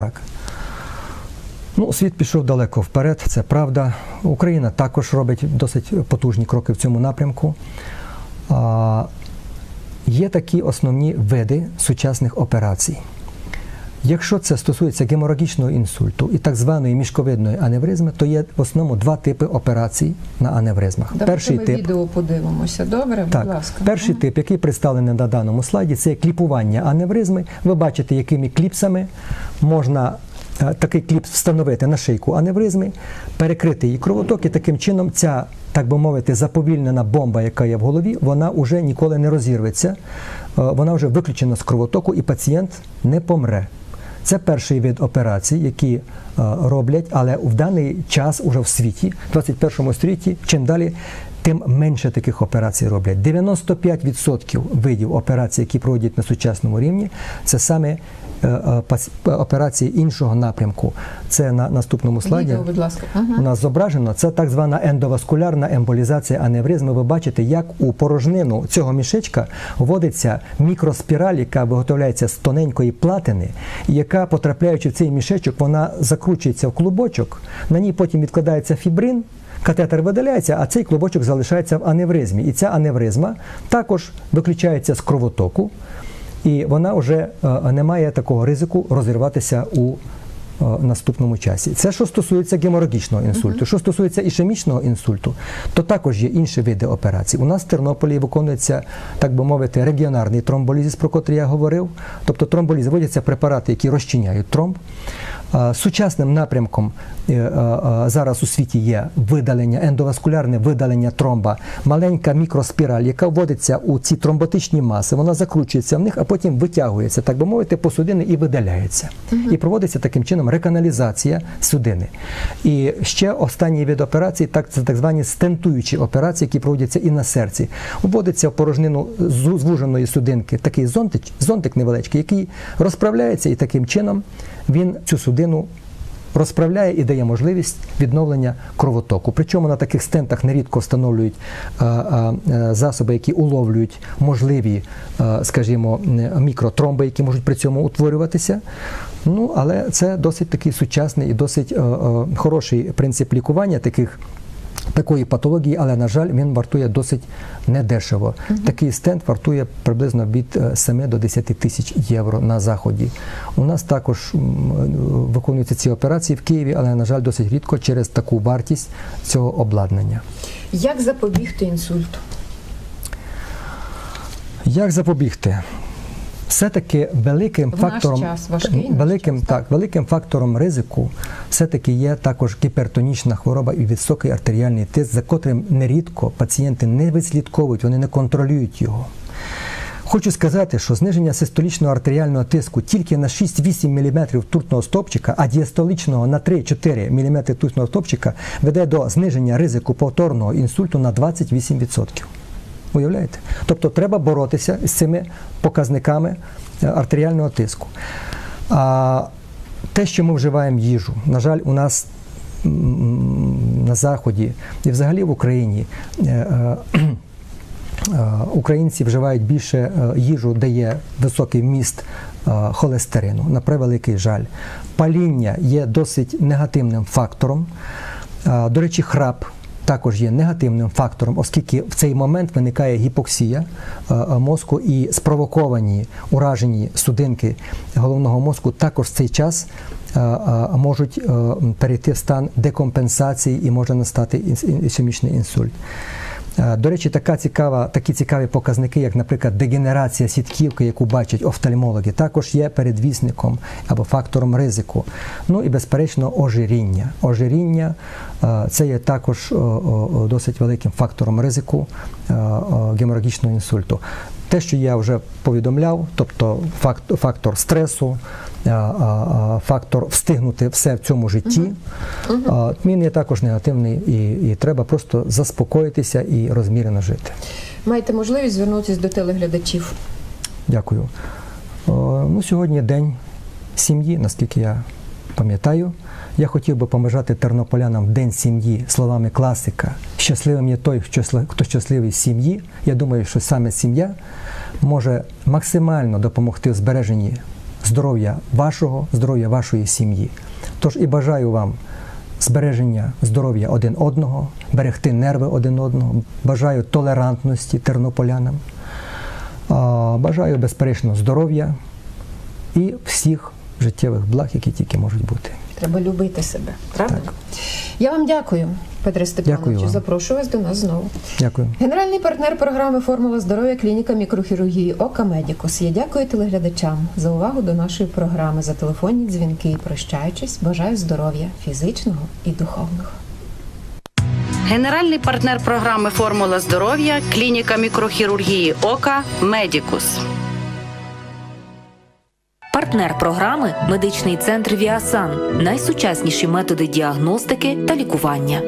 Так. Ну, світ пішов далеко вперед, це правда. Україна також робить досить потужні кроки в цьому напрямку. А, є такі основні види сучасних операцій. Якщо це стосується геморагічного інсульту і так званої мішковидної аневризми, то є в основному два типи операцій на аневризмах. Давайте Перший ми тип відео подивимося. Добре, так, будь ласка. перший Ага. тип, який представлений на даному слайді, це кліпування аневризми. Ви бачите, якими кліпсами можна е, такий кліпс встановити на шийку аневризми, перекрити її кровоток, і таким чином ця, так би мовити, заповільнена бомба, яка є в голові, вона вже ніколи не розірветься, е, вона вже виключена з кровотоку, і пацієнт не помре. Це перший вид операцій, які е, роблять, але в даний час уже в світі, в 21 столітті, чим далі, тим менше таких операцій роблять. 95% видів операцій, які проводять на сучасному рівні, це саме е, е, пац- операції іншого напрямку. Це на наступному слайді. Відео, будь ласка. Ага. У нас зображено це так звана ендоваскулярна емболізація аневризми. Ви бачите, як у порожнину цього мішечка вводиться мікроспіраль, яка виготовляється з тоненької платини, яка, потрапляючи в цей мішечок, вона закручується в клубочок. На ній потім відкладається фібрин. Катетер видаляється, а цей клубочок залишається в аневризмі. І ця аневризма також виключається з кровотоку, і вона вже е, не має такого ризику розірватися у е, наступному часі. Це що стосується геморагічного інсульту. Що стосується ішемічного інсульту, то також є інші види операцій. У нас в Тернополі виконується, так би мовити, регіонарний тромболізис, про котрий я говорив. Тобто тромболіз вводяться препарати, які розчиняють тромб. Сучасним напрямком е, е, е, зараз у світі є видалення, ендоваскулярне видалення тромба, маленька мікроспіраль, яка вводиться у ці тромботичні маси, вона закручується в них, а потім витягується, так би мовити, по судини і видаляється. І проводиться таким чином реканалізація судини. І ще останній вид операцій, так це так звані стентуючі операції, які проводяться і на серці. Вводиться в порожнину звуженої судинки такий зонтик, зонтик невеличкий, який розправляється і таким чином він цю судину розправляє і дає можливість відновлення кровотоку. Причому на таких стентах нерідко встановлюють е, е, е, засоби, які уловлюють можливі, скажімо, мікротромби, які можуть при цьому утворюватися. Ну, але це досить такий сучасний і досить хороший принцип лікування таких. Такої патології, але на жаль, він вартує досить недешево. Такий стенд вартує приблизно від е, 7 до 10 тисяч євро на заході. У нас також е, виконуються ці операції в Києві, але на жаль, досить рідко через таку вартість цього обладнання. Як запобігти інсульту? Як запобігти? Все-таки великим В наш фактором час, важкий наш великим час, так, великим фактором ризику все-таки є також гіпертонічна хвороба і високий артеріальний тиск, за котрим нерідко пацієнти не відслідковують, вони не контролюють його. Хочу сказати, що зниження систолічного артеріального тиску тільки на 6-8 мм тутного стопчика, а діастолічного на 3-4 мм тутного стопчика веде до зниження ризику повторного інсульту на 28%. Уявляєте? Тобто треба боротися з цими показниками е, артеріального тиску. А те, що ми вживаємо їжу, на жаль, у нас на Заході і взагалі в Україні. е, е, Українці вживають більше їжу, де є високий вміст е, холестерину, на превеликий жаль. Паління є досить негативним фактором. До речі, храп також є негативним фактором, оскільки в цей момент виникає гіпоксія е, е, мозку і спровоковані уражені судинки головного мозку також в цей час е, можуть перейти в стан декомпенсації і може настати ісемічний інсульт. До речі, така цікава, такі цікаві показники, як, наприклад, дегенерація сітківки, яку бачать офтальмологи, також є передвісником або фактором ризику. Ну і, безперечно, ожиріння. Ожиріння це є також досить великим фактором ризику геморагічного інсульту. Те, що я вже повідомляв, тобто факт- фактор стресу, фактор встигнути все в цьому житті, а, він є також негативний, і, і треба просто заспокоїтися і розмірено жити. Маєте можливість звернутися до телеглядачів. Дякую. Ну, сьогодні день сім'ї, наскільки я пам'ятаю. Я хотів би побажати тернополянам в День сім'ї словами класика. Щасливим є той, хто щасливий сім'ї. Я думаю, що саме сім'я може максимально допомогти в збереженні здоров'я вашого, здоров'я вашої сім'ї. Тож і бажаю вам збереження здоров'я один одного, берегти нерви один одного, бажаю толерантності тернополянам, бажаю безперечно здоров'я і всіх життєвих благ, які тільки можуть бути. Треба любити себе, правда? Так. Я вам дякую, Петре Степановичу. Запрошую вас до нас знову. Дякую. Генеральний партнер програми Формула здоров'я клініка мікрохірургії Ока Медікус. Я дякую телеглядачам за увагу до нашої програми, за телефонні дзвінки. І прощаючись, бажаю здоров'я фізичного і духовного. Генеральний партнер програми Формула здоров'я клініка мікрохірургії Ока Медікус партнер програми медичний центр Віасан, найсучасніші методи діагностики та лікування.